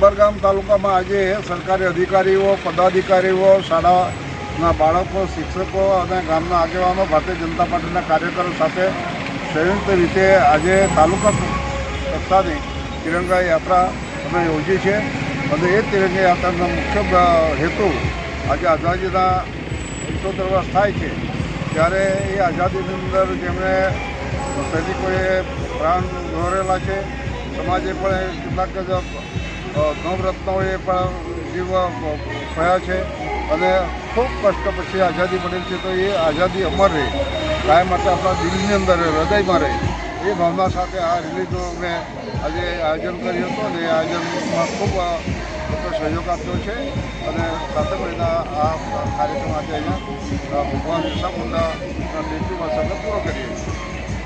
ગામ તાલુકામાં આજે સરકારી અધિકારીઓ, પદાધિકારીઓ, શાળાના બાળકો, શિક્ષકો અને ગામના આગેવાનો ભારતીય જનતા પાર્ટીના કાર્યકરો સાથે સંયુક્ત રીતે આજે તાલુકા કક્ષાની તિરંગા યાત્રા અમે યોજી છે અને એ તિરંગા યાત્રાનો મુખ્ય હેતુ આજે આઝાદીના પંચોતેર વર્ષ થાય છે. ત્યારે એ આઝાદીની અંદર જેમણે સૈનિકોએ પ્રાણ દોરેલા છે, સમાજે પણ કેટલાક નવરત્નોએ પણ જીવ થયા છે અને ખૂબ કષ્ટ પછી આઝાદી મળેલ છે તો એ આઝાદી અમર રહે. કાયમ માટે આપણા દિલની અંદર હૃદયમાં રહે. એ ભાવના સાથે આ રિલીઝનું મેં આજે આયોજન કર્યું હતું અને એ આયોજનમાં ખૂબ મોટો સહયોગ આપ્યો છે અને સાથે મળીને આ કાર્યક્રમ આજે અહીંયા ભગવાન બિરસા મુંડાના સગત પૂરો